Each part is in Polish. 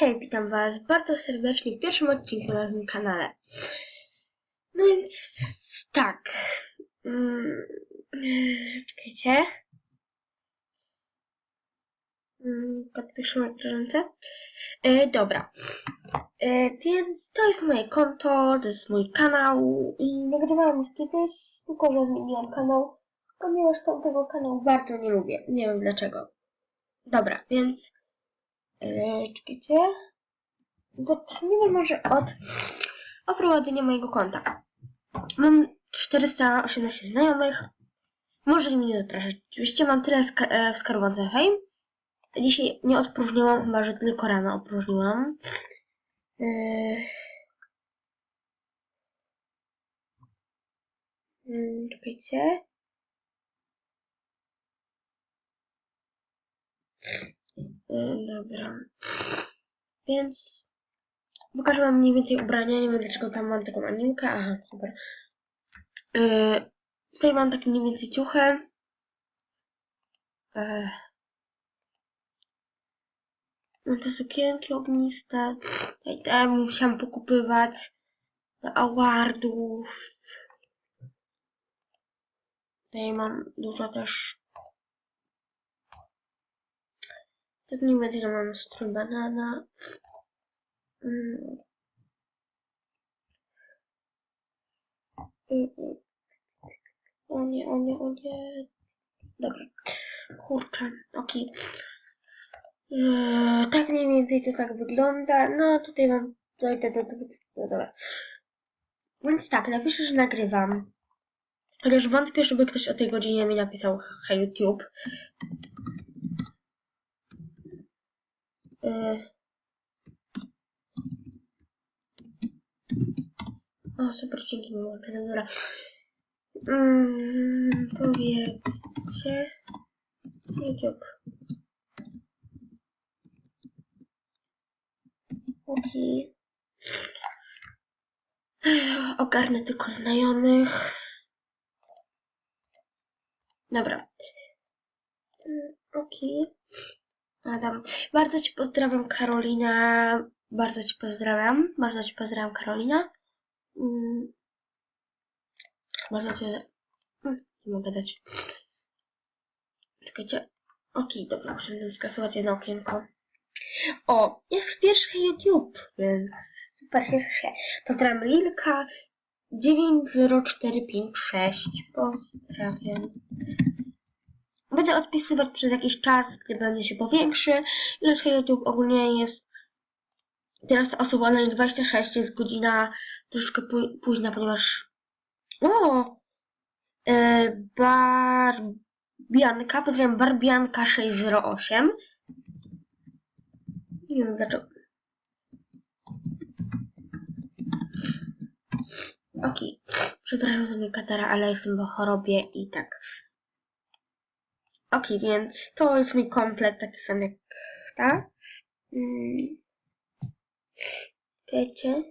Hej, witam Was bardzo serdecznie w pierwszym odcinku na tym kanale. No więc tak. Mm, czekajcie. Mm, Podpiszę na bieżące. E, dobra. E, więc to jest moje konto, to jest mój kanał i nagrywałam już kiedyś, tylko że zmieniłam kanał, ponieważ tamtego kanału bardzo nie lubię. Nie wiem dlaczego. Dobra, więc Czekajcie. Zacznijmy może od oprowadzenia mojego konta. Mam 418 znajomych. Może mnie nie zapraszać. Oczywiście mam tyle e, w skarbonce Fame. Dzisiaj nie odpróżniłam, chyba że tylko rano opróżniłam. Eee... Mm, Czekajcie. Dobra. Więc pokażę wam mniej więcej ubrania. Nie wiem dlaczego tam mam taką animkę. Aha, super. Yy, tutaj mam takie mniej więcej ciuchy. Yy. Mam te sukienki ogniste. Tutaj te musiałam pokupywać. Do awardów. Tutaj mam dużo też Tak mniej więcej mam strój banana. Mm. Mm, mm. O nie, o nie, o nie. Dobra. Kurczę, okej. Eee, tak mniej więcej to tak wygląda. No tutaj mam... Dojdę do dobra. Więc tak, napiszę, że nagrywam. Chociaż wątpię, żeby ktoś o tej godzinie mi napisał hej YouTube. Eee. O, super, dzięki Morgan, dobra. Mm, powiedzcie. YouTube. Okej. Ogarnę tylko znajomych. Dobra. Mm, Okej. Adam. Bardzo Cię pozdrawiam, Karolina. Bardzo Cię pozdrawiam. Bardzo Cię pozdrawiam, Karolina. Mm. Bardzo Cię... Mm, Nie mogę dać. Czekajcie. Okej, dobra, muszę skasować jedno okienko. O, jest pierwszy YouTube, więc super, cieszę się. Pozdrawiam Lilka 90456. Pozdrawiam. Będę odpisywać przez jakiś czas, gdy będę się powiększy. Ilość YouTube ogólnie jest teraz osób online 26, jest godzina troszeczkę pó- późna, ponieważ o e, Barbianka, pozdrawiam Barbianka 608 nie wiem dlaczego. Okej, przepraszam za mnie katara, ale jestem po chorobie i tak Ok, więc to jest mój komplet, taki sam jak ta. Mm. Wiecie?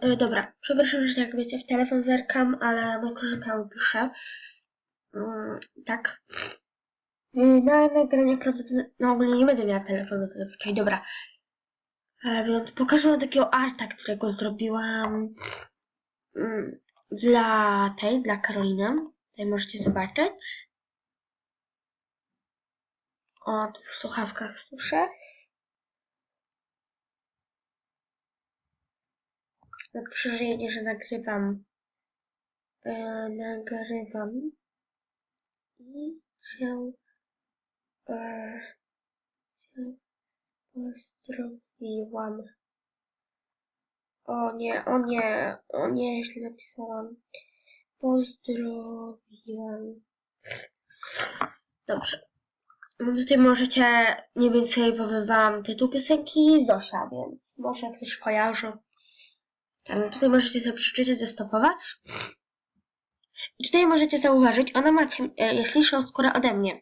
E, dobra, przepraszam, że jak wiecie, w telefon zerkam, ale mój koleżanka pisze. Mm, tak. Na nagranie prawdopodobnie, no ogólnie nie będę miała telefonu czekaj, dobra. A więc pokażę wam takiego arta, którego zrobiłam mm, dla tej, dla Karoliny. Tutaj możecie zobaczyć. O, w słuchawkach słyszę. Napiszę, że że nagrywam. E, nagrywam i cię, e, cię pozdrowiłam. O nie, o nie, o nie, źle napisałam. Pozdrowiłam. Dobrze. No Tutaj możecie, mniej więcej wywoływałam tytuł piosenki Zosia, więc może ktoś kojarzy. Tam, tutaj możecie sobie przeczytać, zastopować. I tutaj możecie zauważyć, ona ma e, jaśniejszą skórę ode mnie.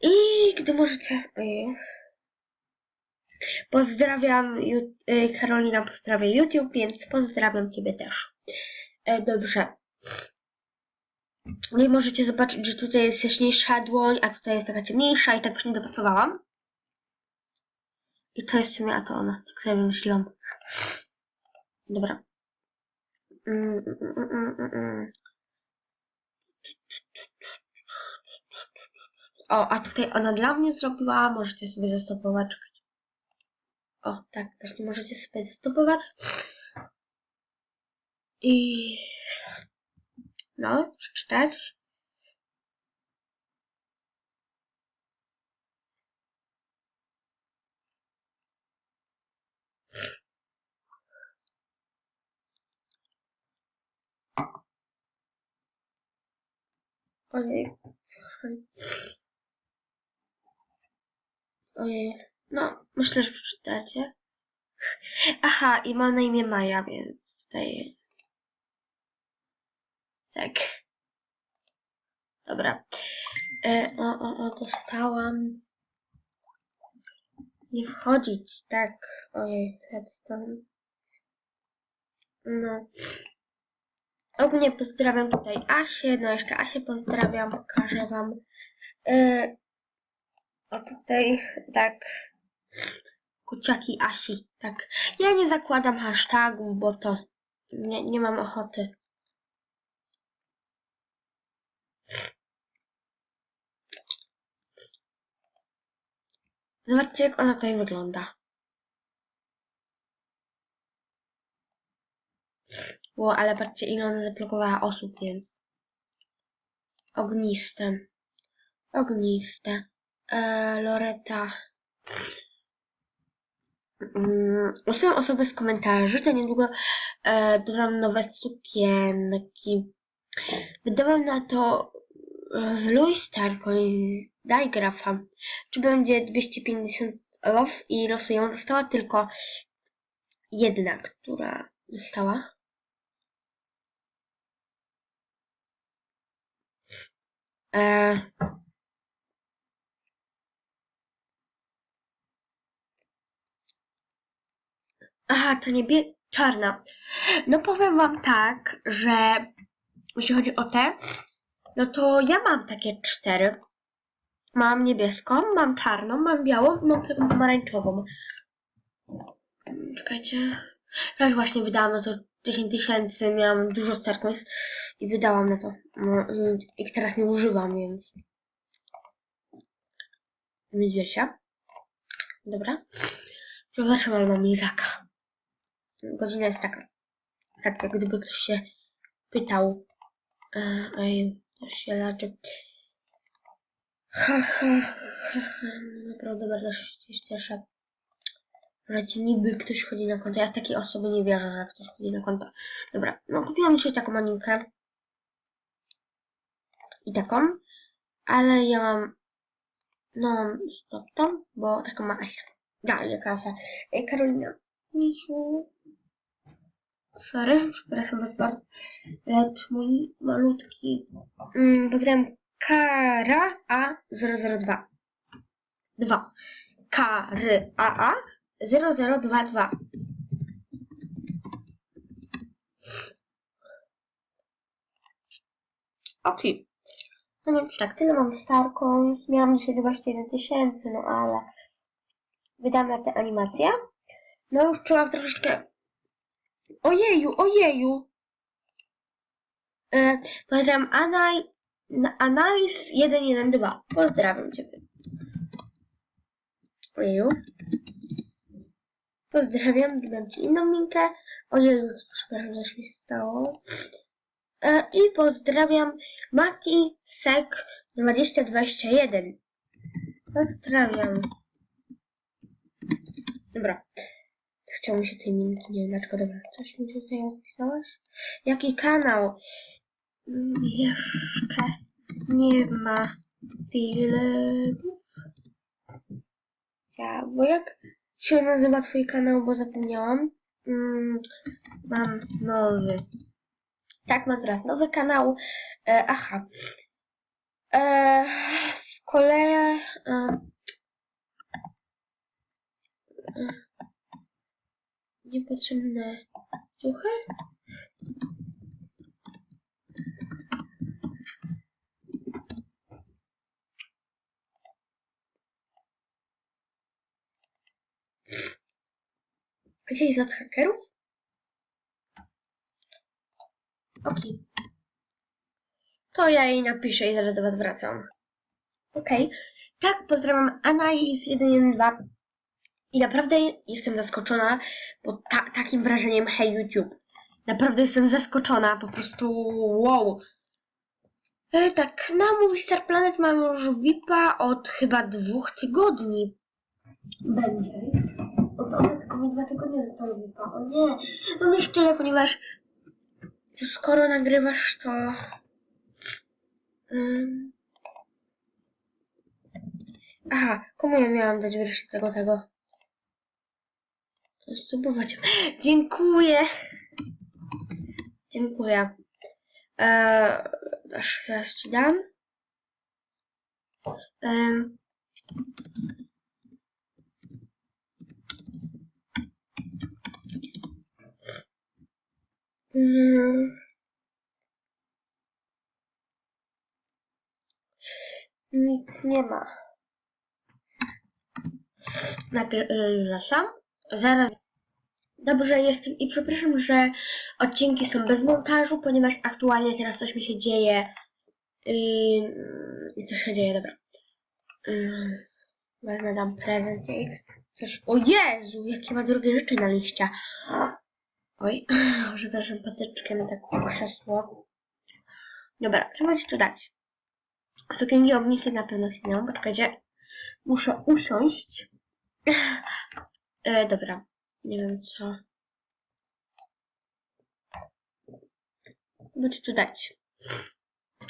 I kiedy możecie... Ojej. Pozdrawiam, y, Karolina pozdrawia YouTube, więc pozdrawiam Ciebie też. E, dobrze. No i możecie zobaczyć, że tutaj jest jaśniejsza dłoń, a tutaj jest taka ciemniejsza i tak właśnie dopasowałam. I to jest w sumie, a to ona, tak sobie wymyśliłam. Dobra. O, a tutaj ona dla mnie zrobiła, możecie sobie zastopować. O, tak, właśnie możecie sobie zastopować. I... No, przeczytać. Ojej. Ojej, no, myślę, że przeczytacie. Aha, i ma na imię Maja, więc tutaj... Tak. Dobra. E, o, o, o, dostałam. Nie wchodzić, tak. Ojej, co ja dostałam? No. Ogólnie pozdrawiam tutaj Asię, no jeszcze Asię pozdrawiam, pokażę wam. O tutaj, tak. Kuciaki Asi, tak. Ja nie zakładam hashtagów, bo to nie, nie mam ochoty. Zobaczcie, jak ona tutaj wygląda. Ło, ale patrzcie, ile ona zablokowała osób, więc... Ogniste. Ogniste. E, Loreta. Mm, Ustawiam osoby z komentarzy, to niedługo e, dodam nowe sukienki. Wydałem na to e, w Louis Starcoin z Digrafa. Czy będzie 250 love i losują. Została tylko jedna, która została. E, aha, to niebie... czarna. No powiem wam tak, że jeśli chodzi o te, no to ja mam takie cztery. Mam niebieską, mam czarną, mam białą i mam pomarańczową. Czekajcie. Też właśnie wydałam na to 10 tysięcy, miałam dużo starcoins i wydałam na to. No, ich teraz nie używam, więc... Wiecie. Dobra. Zobaczmy, ale mam lizaka. Godzina jest taka. Tak, jak gdyby ktoś się pytał. E, ej, to się leczy. Ha, ha, ha, ha. Naprawdę bardzo się cieszę. Że ci niby ktoś chodzi na konto. Ja z takiej osoby nie wierzę, że ktoś chodzi na konto. Dobra, no kupiłam dzisiaj taką maninkę. I taką. Ale ja mam... No, stop tą, bo taką ma Asia. Dalej, Kasia. Ej, Karolina. Misiu. Sorry, przepraszam was bardzo. Lecz mój malutki... Mm, pozdrawiam Kara A002. 2. Kary AA 0022. Ok. No więc tak, tyle mam starką. Miałam dzisiaj 21 tysięcy, no ale wydam na tę animację. No już czułam troszeczkę... Ojeju, ojeju! E, pozdrawiam Anaj... Analiz 112. Pozdrawiam Ciebie. Ojeju. Pozdrawiam, dodam Ci inną minkę. Ojeju, przepraszam, coś się stało. E, I pozdrawiam Mati Sek 2021. Pozdrawiam. Dobra. Chciało mi się tej minki, nie wiem dlaczego. Dobra, coś mi tutaj odpisałaś? Jaki kanał? Jeszcze nie ma filmów. Ja, bo jak się nazywa twój kanał, bo zapomniałam. Mm, mam nowy. Tak, mam teraz nowy kanał. E, aha. E, w kolei... E, e, niepotrzebne ciuchy. Gdzie jest od hakerów? Okej. To ja jej napiszę i zaraz do was wracam. Okej. Tak, pozdrawiam Anais112 i naprawdę jestem zaskoczona, bo ta, takim wrażeniem hej YouTube. Naprawdę jestem zaskoczona, po prostu wow. E, tak, na Movie Star Planet mam już VIPa od chyba dwóch tygodni. Będzie. Od one tylko mi dwa tygodnie zostały VIPa. O nie, mam już tyle, ponieważ skoro nagrywasz to... Ym... Aha, komu ja miałam dać wreszcie tego, tego? Subować. Dziękuję. Dziękuję. Eee, teraz ci dam. Eee, nic nie ma. Najpierw yy, zapraszam. Zaraz. Dobrze jestem i przepraszam, że odcinki są bez montażu, ponieważ aktualnie teraz coś mi się dzieje. I co się dzieje, dobra. Wezmę dam prezent. Coś, o Jezu, jakie ma drogie rzeczy na liścia. Oj, przepraszam, patyczkę mi tak krzesło. Dobra, co macie tu dać? Sukienki ognisy na pewno się nie poczekajcie. Muszę usiąść. E, dobra, nie wiem co. Mogę tu dać.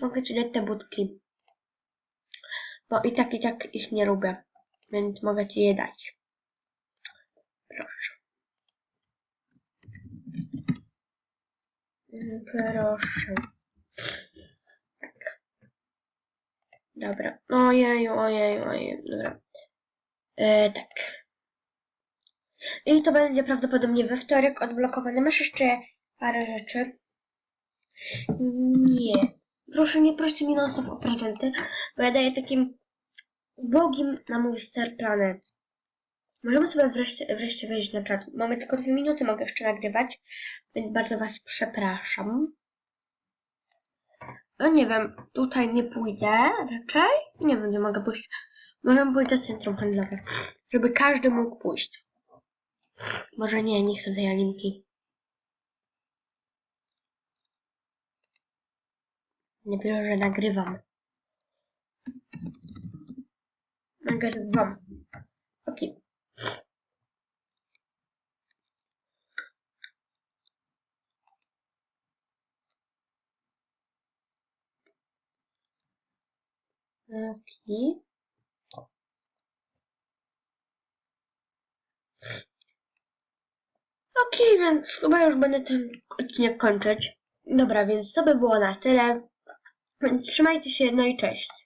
Mogę ci dać te budki. Bo i tak, i tak ich nie lubię. Więc mogę ci je dać. Proszę. Proszę. Tak. Dobra. Ojej, ojej, ojej. Dobra. E, tak. I to będzie prawdopodobnie we wtorek odblokowane. Masz jeszcze parę rzeczy? Nie. Proszę nie proście mi non stop o prezenty, bo ja daję takim ubogim na mój Star Planet. Możemy sobie wreszcie, wreszcie wejść na czat. Mamy tylko dwie minuty, mogę jeszcze nagrywać, więc bardzo was przepraszam. No nie wiem, tutaj nie pójdę raczej. Nie wiem, gdzie mogę pójść. Możemy pójść do centrum handlowe, żeby każdy mógł pójść. Może nie, nie chcę tej Alinki. Nie wiem, że nagrywam. Nagrywam. Okej. Okej. Okej, więc chyba już będę ten odcinek kończyć. Dobra, więc to by było na tyle. Więc trzymajcie się, no i cześć.